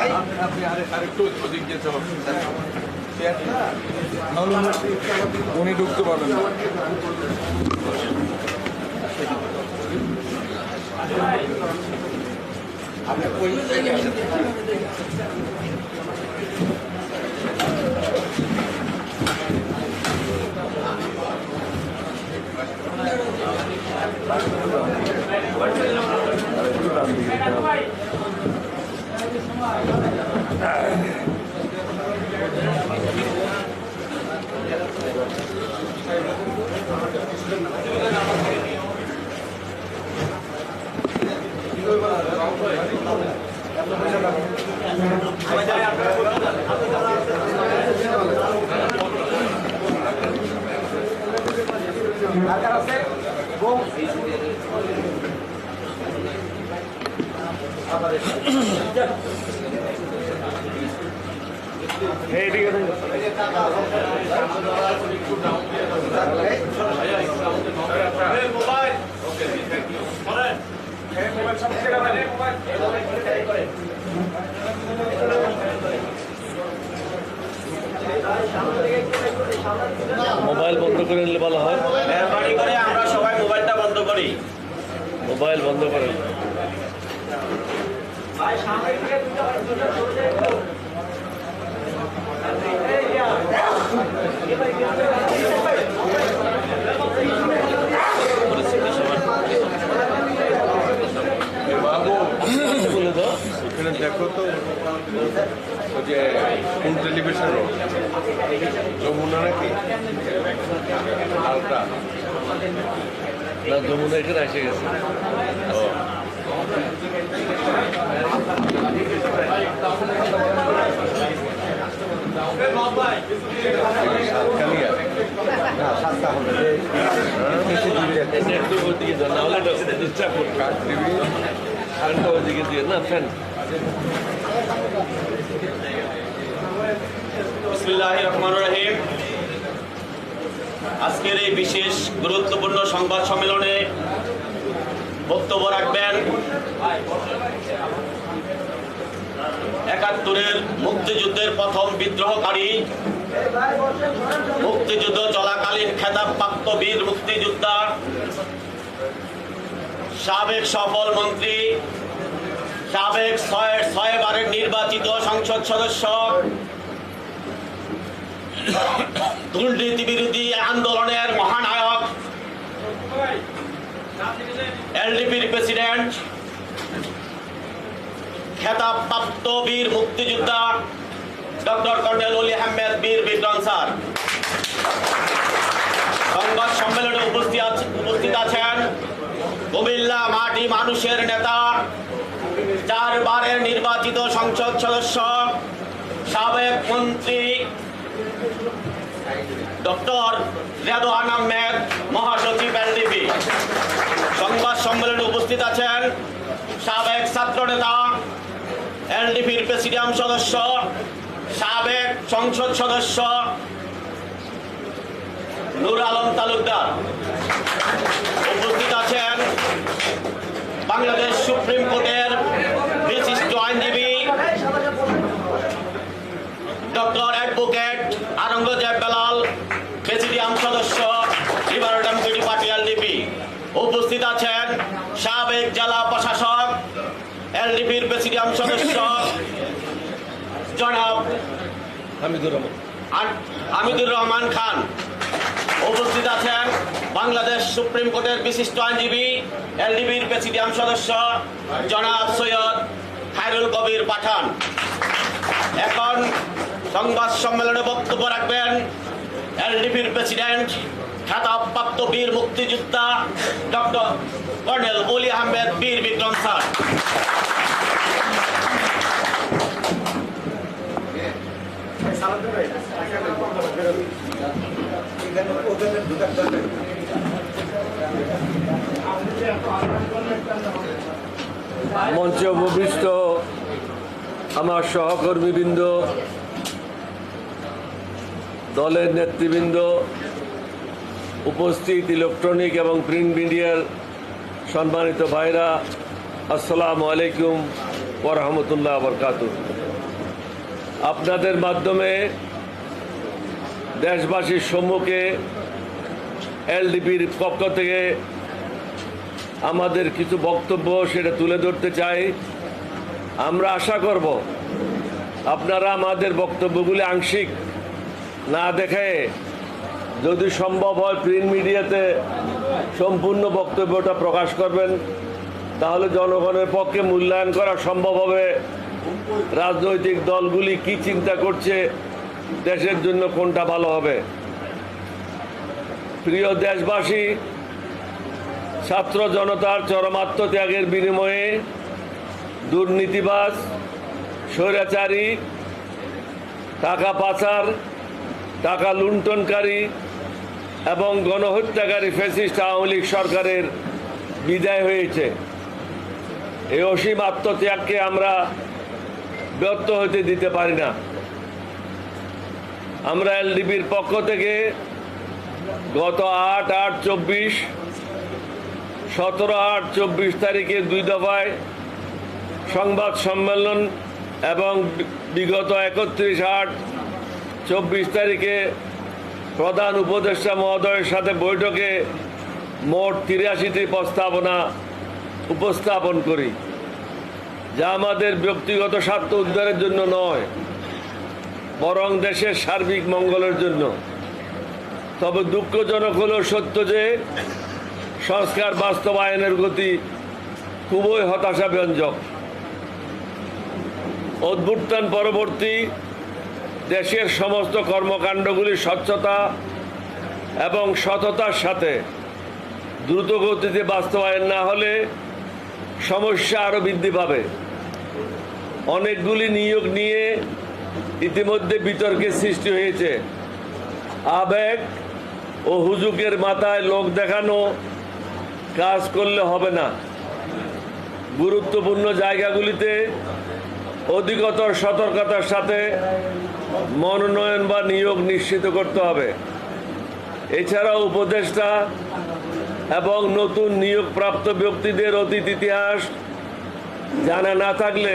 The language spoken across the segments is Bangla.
আপনি আরে আরেকটু ওদিক উনি ঢুকতে পারবেন না। মোবাইল বন্ধ করে নিলে ভালো হয়। মেহরবানি করে আমরা সবাই মোবাইলটা বন্ধ করি। মোবাইল বন্ধ করেন বাবু বলে দাও এখানে দেখো তো ওই যে কোন টেলিভিশন যমুনা নাকি হালকা না যমুনা এখানে এসে গেছে কালিয়া এটা একটু ওদিকে যান নাহলে এটা ডিস্টার্ব করবে কাঠ টিভি ফ্যানটা ওদিকে দিয়ে না ফ্যান আজকের এই বিশেষ গুরুত্বপূর্ণ সংবাদ সম্মেলনে বক্তব্য রাখবেন। একাত্তরের মুক্তিযুদ্ধের প্রথম বিদ্রোহকারী, মুক্তিযুদ্ধ চলাকালীন খেতাবপ্রাপ্ত বীর মুক্তিযোদ্ধা, সাবেক সফল মন্ত্রী, সাবেক ছয় ছয়বারের নির্বাচিত সংসদ সদস্য দুর্নীতি বিরোধী আন্দোলনের মহানায়ক এলডিপির প্রেসিডেন্ট, খেতাবপ্রাপ্ত বীর মুক্তিযোদ্ধা ডক্টর কর্নেল অলি আহমেদ বীর বিক্রম স্যার। সংবাদ সম্মেলনে উপস্থিত আছ- উপস্থিত আছেন কুমিল্লা মাটি মানুষের নেতা, চারবারের নির্বাচিত সংসদ সদস্য, সাবেক মন্ত্রী ডক্টর রেদওয়ান আহমেদ, মহাসচিব এলডিপি। সম্মেলনে উপস্থিত আছেন সাবেক ছাত্র নেতা, এলডিপির প্রেসিডিয়াম সদস্য, সাবেক সংসদ সদস্য, নুর আলম তালুকদার। উপস্থিত আছেন বাংলাদেশ সুপ্রিম কোর্টের বিশিষ্ট আইনজীবী doctor advocate Aurangzeb Belal presidium সদস্য লিবারেল ডেমোক্রেটিক পার্টি এলডিপি উপস্থিত আছেন সাবেক জেলা প্রশাসক এলডিপির সদস্য। জনাব হামিদুর রহমান। হামিদুর রহমান খান উপস্থিত আছেন বাংলাদেশ সুপ্রিম কোর্টের বিশিষ্ট আইনজীবী এলডিবির প্রেসিডিয়াম সদস্য জনাব সৈয়দ খায়রুল কবির পাঠান। এখন সংবাদ সম্মেলনে বক্তব্য রাখবেন এলডিপির প্রেসিডেন্ট খেতাবপ্রাপ্ত বীর মুক্তিযোদ্ধা ডক্টর কর্নেল অলি আহমেদ বীর বিক্রম স্যার। মঞ্চে উপবিষ্ট আমার সহকর্মীবৃন্দ, দলের নেতৃবৃন্দ, উপস্থিত ইলেকট্রনিক এবং প্রিন্ট মিডিয়ার সম্মানিত ভাইরা, আসসালামু আলাইকুম ওরহমতুল্লাহ বরকাত আপনাদের মাধ্যমে দেশবাসীর সম্মুখে এলডিপির পক্ষ থেকে আমাদের কিছু বক্তব্য সেটা তুলে ধরতে চাই। আমরা আশা করব আপনারা আমাদের বক্তব্যগুলি আংশিক না দেখে যদি সম্ভব হয় প্রিন্ট মিডিয়াতে সম্পূর্ণ বক্তব্যটা প্রকাশ করবেন, তাহলে জনগণের পক্ষে মূল্যায়ন করা সম্ভব হবে। রাজনৈতিক দলগুলি কি চিন্তা করছে? দেশের জন্য কোনটা ভালো হবে? প্রিয় দেশবাসী, ছাত্র জনতার চরম আত্মত্যাগের বিনিময়ে দুর্নীতিবাজ, স্বৈরাচারী, টাকা পাচার, টাকা লুণ্ঠনকারী এবং গণহত্যাকারী ফ্যাসিস্ট আওয়ামী লীগ সরকারের বিদায় হয়েছে। এই অসীম আত্মত্যাগকে আমরা ব্যর্থ হতে দিতে পারি না। আমরা এলডিবির পক্ষ থেকে গত আট আট চব্বিশ, সতেরো আট চব্বিশ তারিখে দুই দফায় সংবাদ সম্মেলন এবং বিগত একত্রিশ আট চব্বিশ তারিখে প্রধান উপদেষ্টা মহোদয়ের সাথে বৈঠকে মোট তিরাশিটি প্রস্তাবনা উপস্থাপন করি। যা আমাদের ব্যক্তিগত স্বার্থ উদ্ধারের জন্য নয়, বরং দেশের সার্বিক মঙ্গলের জন্য। তবে দুঃখজনক হলেও সত্য যে, সংস্কার বাস্তবায়নের গতি খুবই হতাশাব্যঞ্জক। অভ্যুত্থান পরবর্তী দেশের সমস্ত কর্মকাণ্ডগুলি স্বচ্ছতা এবং সততার সাথে দ্রুত গতিতে বাস্তবায়ন না হলে সমস্যা আরও বৃদ্ধি পাবে। অনেকগুলি নিয়োগ নিয়ে ইতিমধ্যে বিতর্কের সৃষ্টি হয়েছে। আবেগ ও হুজুকের মাথায় লোক দেখানো কাজ করলে হবে না। গুরুত্বপূর্ণ জায়গাগুলিতে অধিকতর সতর্কতার সাথে মনোনয়ন বা নিয়োগ নিশ্চিত করতে হবে। এছাড়াও উপদেষ্টা এবং নতুন নিয়োগপ্রাপ্ত ব্যক্তিদের অতীত ইতিহাস জানা না থাকলে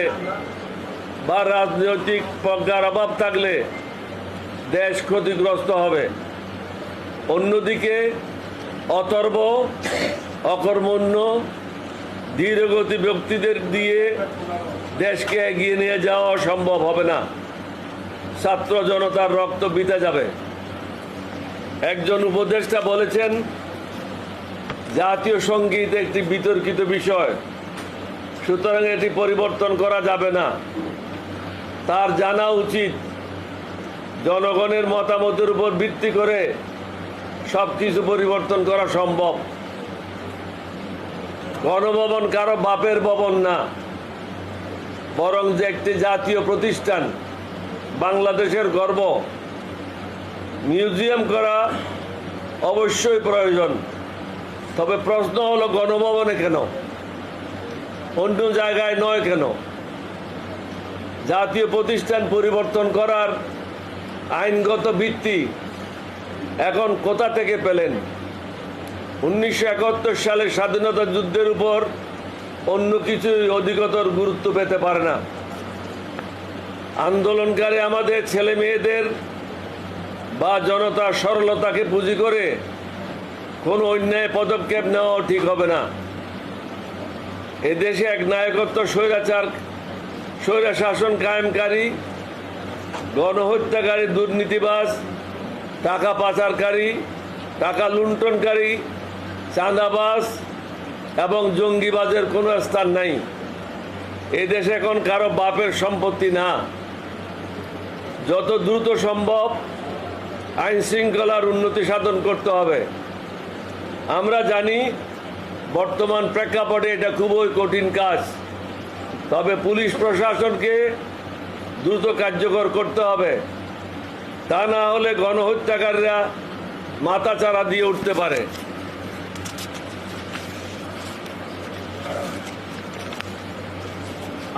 বা রাজনৈতিক প্রজ্ঞার অভাব থাকলে দেশ ক্ষতিগ্রস্ত হবে। অন্যদিকে অতর্ব, অকর্মণ্য, ধীরগতি ব্যক্তিদের দিয়ে দেশকে এগিয়ে নিয়ে যাওয়া সম্ভব হবে না। ছাত্র জনতার রক্ত বিতে যাবে। একজন উপদেষ্টা বলেছেন জাতীয় সংগীত একটি বিতর্কিত বিষয়। সুতরাং এটি পরিবর্তন করা যাবে না। তার জানা উচিত। জনগণের মতামতের উপর ভিত্তি করে সব কিছু পরিবর্তন করা সম্ভব। গণভবন কারও বাপের ভবন না। বরং যে একটি জাতীয় প্রতিষ্ঠান, বাংলাদেশের গর্ব। মিউজিয়াম করা অবশ্যই প্রয়োজন। তবে প্রশ্ন হলো গণভবনে কেন? অন্য জায়গায় নয় কেন? জাতীয় প্রতিষ্ঠান পরিবর্তন করার আইনগত ভিত্তি এখন কোথা থেকে পেলেন? উনিশশো একাত্তর সালে স্বাধীনতা যুদ্ধের উপর অন্য কিছুই অধিকতর গুরুত্ব পেতে পারে না। আন্দোলনকারী আমাদের ছেলে মেয়েদের বা জনতার সরলতাকে পুঁজি করে কোনো অন্যায় পদক্ষেপ নেওয়া ঠিক হবে না। এদেশে এক নায়কত্ব স্বৈরাচার স্বৈরা শাসন কায়েমকারী, গণহত্যাকারী দুর্নীতিবাজ, টাকা পাচারকারী, টাকা লুণ্ঠনকারী, চাঁদাবাজ এবং জঙ্গিবাজের কোনো স্থান নাই। এই দেশে এখন কারও বাপের সম্পত্তি না। যত দ্রুত সম্ভব আইন শৃঙ্খলার উন্নতি সাধন করতে হবে। আমরা জানি বর্তমান প্রেক্ষাপটে এটা খুবই কঠিন কাজ। তবে পুলিশ প্রশাসনকে দ্রুত কার্যকর করতে হবে। তা না হলে গণহত্যাকারীরা মাথাচাড়া দিয়ে উঠতে পারে।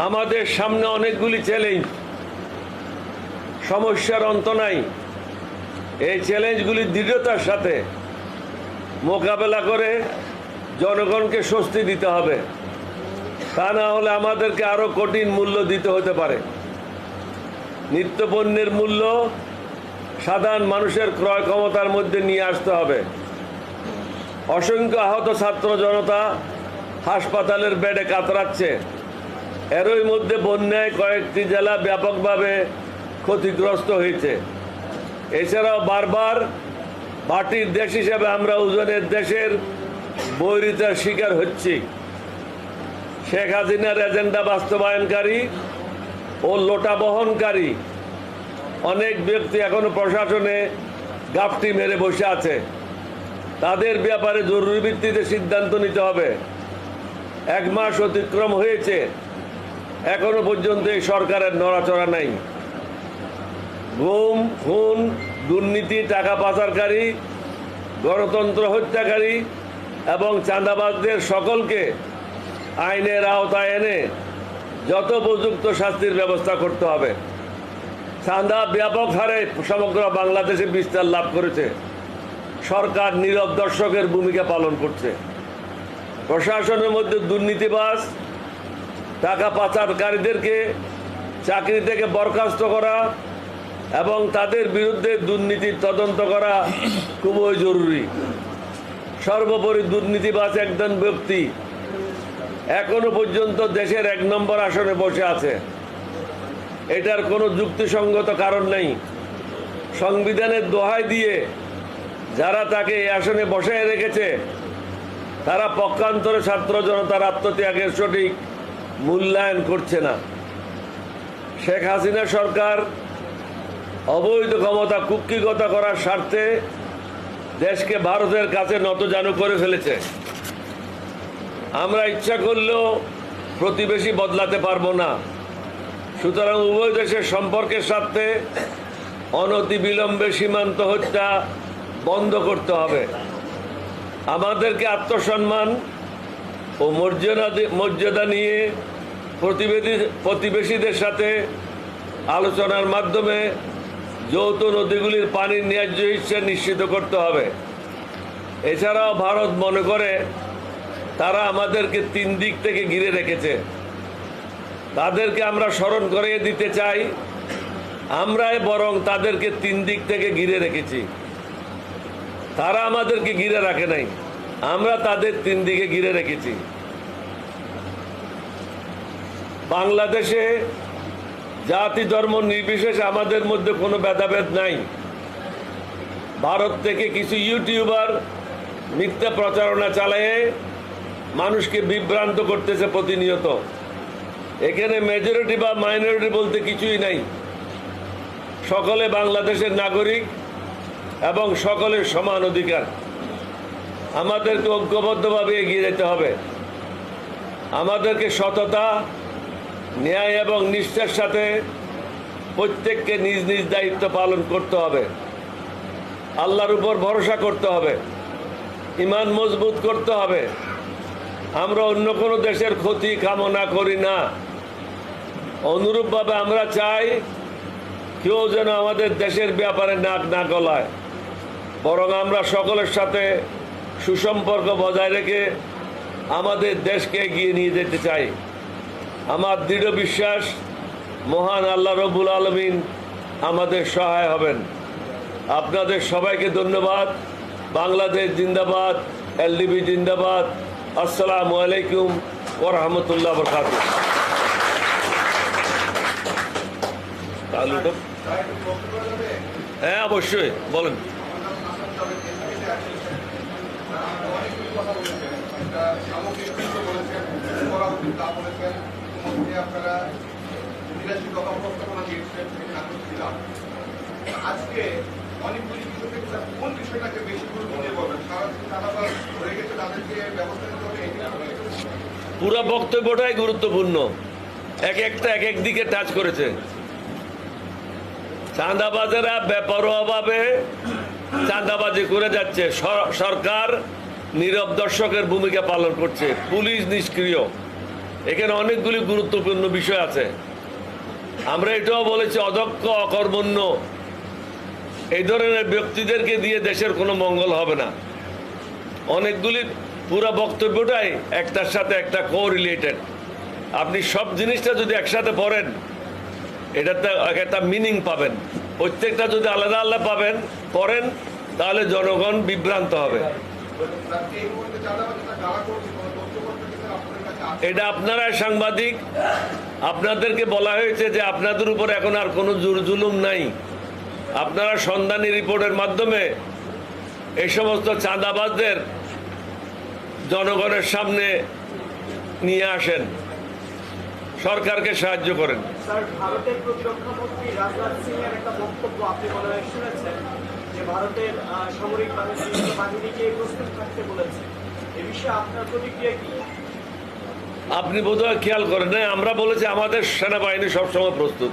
আমাদের সামনে অনেকগুলি চ্যালেঞ্জ সমস্যার অন্ত নাই। এই চ্যালেঞ্জগুলি দৃঢ়তার সাথে মোকাবেলা করে জনগণকে স্বস্তি দিতে হবে। তা না হলে আমাদেরকে আরও কঠিন মূল্য দিতে হতে পারে। নিত্যপণ্যের মূল্য সাধারণ মানুষের ক্রয় ক্ষমতার মধ্যে নিয়ে আসতে হবে। অসংখ্য আহত ছাত্র জনতা হাসপাতালের বেডে কাতরাচ্ছে। এরই মধ্যে বন্যায় কয়েকটি জেলা ব্যাপকভাবে ক্ষতিগ্রস্ত হয়েছে। এছাড়াও বারবার মাটির দেশ হিসেবে আমরা ওজনের দেশের বৈরিতার শিকার হচ্ছি। শেখ হাসিনার এজেন্ডা বাস্তবায়নকারী ও লোটা বহনকারী অনেক ব্যক্তি এখনও প্রশাসনে গাফটি মেরে বসে আছে। তাদের ব্যাপারে জরুরি ভিত্তিতে সিদ্ধান্ত নিতে হবে। এক মাস অতিক্রম হয়েছে। এখনও পর্যন্ত এই সরকারের নড়াচড়া নাই। গুম, খুন দুর্নীতি, টাকা পাচারকারী, গণতন্ত্র হত্যাকারী এবং চাঁদাবাজদের সকলকে আইনের আওতায় এনে যত উপযুক্ত শাস্তির ব্যবস্থা করতে হবে। চাঁদা ব্যাপক হারে সমগ্র বাংলাদেশে বিস্তার লাভ করেছে। সরকার নীরব দর্শকের ভূমিকা পালন করছে। প্রশাসনের মধ্যে দুর্নীতিবাজ, টাকা পাচারকারীদেরকে চাকরি থেকে বরখাস্ত করা এবং তাদের বিরুদ্ধে দুর্নীতির তদন্ত করা খুবই জরুরি। সর্বোপরি দুর্নীতিবাজ একজন ব্যক্তি এখনও পর্যন্ত দেশের এক নম্বর আসনে বসে আছে। এটার কোনো যুক্তিসঙ্গত কারণ নেই। সংবিধানের দোহাই দিয়ে যারা তাকে এই আসনে বসায় রেখেছে, তারা পক্ষান্তরে ছাত্র জনতার আত্মত্যাগের সঠিক মূল্যায়ন করছে না। শেখ হাসিনা সরকার অবৈধ ক্ষমতা কুক্ষিগত করার স্বার্থে দেশকে ভারতের কাছে নতজানু করে ফেলেছে। আমরা ইচ্ছা করলেও প্রতিবেশী বদলাতে পারব না। সুতরাং উভয় দেশের সম্পর্কের স্বার্থে অনতিবিলম্বে সীমান্ত হত্যা বন্ধ করতে হবে। আমাদেরকে আত্মসম্মান ও মর্যাদা মর্যাদা নিয়ে প্রতিবেদী, প্রতিবেশীদের সাথে আলোচনার মাধ্যমে যৌথ নদীগুলির পানির ন্যায্য হিসেবে নিশ্চিত করতে হবে। এছাড়াও ভারত মনে করে তারা আমাদেরকে তিন দিক থেকে ঘিরে রেখেছে। তাদেরকে আমরা স্মরণ করিয়ে দিতে চাই। আমরাই বরং তাদেরকে তিন দিক থেকে ঘিরে রেখেছি। তারা আমাদেরকে ঘিরে রাখে নাই। আমরা তাদের তিন দিকে ঘিরে রেখেছি। বাংলাদেশে জাতি, ধর্ম নির্বিশেষে আমাদের মধ্যে কোনো ভেদাভেদ নাই। ভারত থেকে কিছু ইউটিউবার মিথ্যা প্রচারণা চালিয়ে মানুষকে বিভ্রান্ত করতেছে প্রতিনিয়ত। এখানে মেজরিটি বা মাইনরিটি বলতে কিছুই নাই। সকলে বাংলাদেশের নাগরিক এবং সকলের সমান অধিকার। আমাদেরকে ঐক্যবদ্ধভাবে এগিয়ে যেতে হবে। আমাদেরকে সততা ন্যায় এবং নিষ্ঠার সাথে প্রত্যেককে নিজ নিজ দায়িত্ব পালন করতে হবে। আল্লাহর উপর ভরসা করতে হবে। ইমান মজবুত করতে হবে। আমরা অন্য কোনো দেশের ক্ষতি কামনা করি না। অনুরূপভাবে আমরা চাই কেউ যেন আমাদের দেশের ব্যাপারে নাক না গলায়। বরং আমরা সকলের সাথে সুসম্পর্ক বজায় রেখে আমাদের দেশকে এগিয়ে নিয়ে যেতে চাই। আমার দৃঢ় বিশ্বাস, মহান আল্লাহ রবুল আলমিন আমাদের সহায় হবেন। আপনাদের সবাইকে ধন্যবাদ। বাংলাদেশ জিন্দাবাদ, এলডিবি জিন্দাবাদ। আসসালামু আলাইকুম ওরহামতুল্লাহ বরকাত হ্যাঁ অবশ্যই, বলেন। বলেছেন করা আপনারা সেখানে ছিলাম আজকে অনেকগুলি কোন বিষয়টাকে বেশি বলবেন সারা চাঁদাবাজ হয়ে গেছে তাদেরকে ব্যবস্থা নিতে হবে পুরো বক্তব্যটাই গুরুত্বপূর্ণ। এক একটা এক এক দিকে টাচ করেছে। চাঁদাবাজেরা বেপরোয়াভাবে চাঁদাবাজি করে যাচ্ছে। সর- সরকার নীরব দর্শকের ভূমিকা পালন করছে। পুলিশ নিষ্ক্রিয়। এখানে অনেকগুলি গুরুত্বপূর্ণ বিষয় আছে। আমরা এটাও বলেছি, অদক্ষ, অকর্মণ্য, এই ধরনের ব্যক্তিদেরকে দিয়ে দেশের কোনো মঙ্গল হবে না। অনেকগুলি পুরো বক্তব্যটাই একটার সাথে একটা কো রিলেটেড আপনি সব জিনিসটা যদি একসাথে পড়েন এটাতে এক একটা মিনিং পাবেন। প্রত্যেকটা যদি আলাদা আলাদা পাবেন, পড়েন, তাহলে জনগণ বিভ্রান্ত হবে। এটা আপনারা সাংবাদিক, আপনাদেরকে বলা হয়েছে যে আপনাদের উপর এখন আর কোনো জুর জুলুম নাই। আপনারা সন্ধানী রিপোর্টের মাধ্যমে এই সমস্ত চাঁদাবাজদের জনগণের সামনে নিয়ে আসেন। সরকারকে সাহায্য করেন। সামরিক বাহিনীকে প্রস্তুত থাকতে বলেছে। এ বিষয়ে আপনার প্রতিক্রিয়া কি? আপনি বোধহয় খেয়াল করেন না আমরা বলেছি আমাদের সেনাবাহিনী সবসময় প্রস্তুত।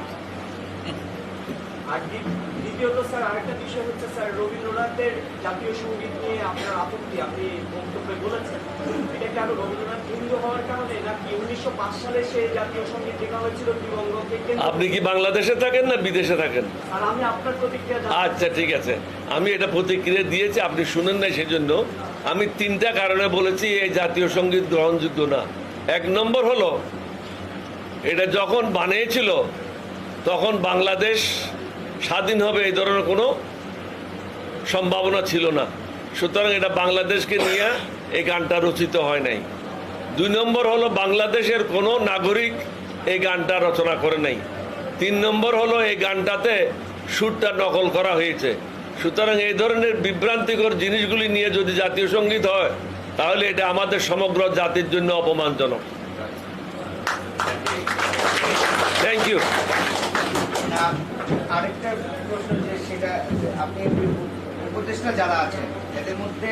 দ্বিতীয়ত স্যার আরেকটা বিষয় হচ্ছে স্যার রবীন্দ্রনাথের জাতীয় সংগীত নিয়ে আপনার আপত্তি আপনি বক্তব্যে বলেছেন। এটা কি আরও রবীন্দ্রনাথ হিন্দু হওয়ার কারণে নাকি উনিশশো পাঁচ সালে সে জাতীয় সংগীত লেখা হয়েছিল দিবঙ্গকে আপনি কি বাংলাদেশে থাকেন না বিদেশে থাকেন? আর আমি আপনার প্রতিক্রিয়া আচ্ছা ঠিক আছে। আমি এটা প্রতিক্রিয়া দিয়েছি আপনি শুনেন নাই সেজন্য। আমি তিনটা কারণে বলেছি এই জাতীয় সংগীত গ্রহণযোগ্য না। এক নম্বর হলো, এটা যখন বানিয়েছিল, তখন বাংলাদেশ স্বাধীন হবে এই ধরনের কোনো সম্ভাবনা ছিল না। সুতরাং এটা বাংলাদেশকে নিয়ে এই গানটা রচিত হয় নাই। দুই নম্বর হলো, বাংলাদেশের কোনো নাগরিক এই গানটা রচনা করে নাই। তিন নম্বর হলো, এই গানটাতে সুরটা নকল করা হয়েছে। সুতরাং এই ধরনের বিভ্রান্তিকর জিনিসগুলি নিয়ে যদি জাতীয় সংগীত হয় তাহলে এটা আমাদের সমগ্র জাতির জন্য অপমানজনক। থ্যাংক ইউ আরেকটা প্রশ্ন যে সেটা আপনি উপদেষ্টা যারা আছেন এদের মধ্যে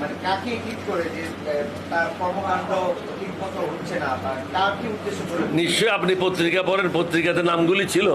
মানে কাকে ঠিক করে যে তার কর্মকাণ্ড হচ্ছে না বা কার কি উদ্দেশ্য করে নিশ্চয়ই আপনি পত্রিকা পড়েন পত্রিকাতে নামগুলি ছিল।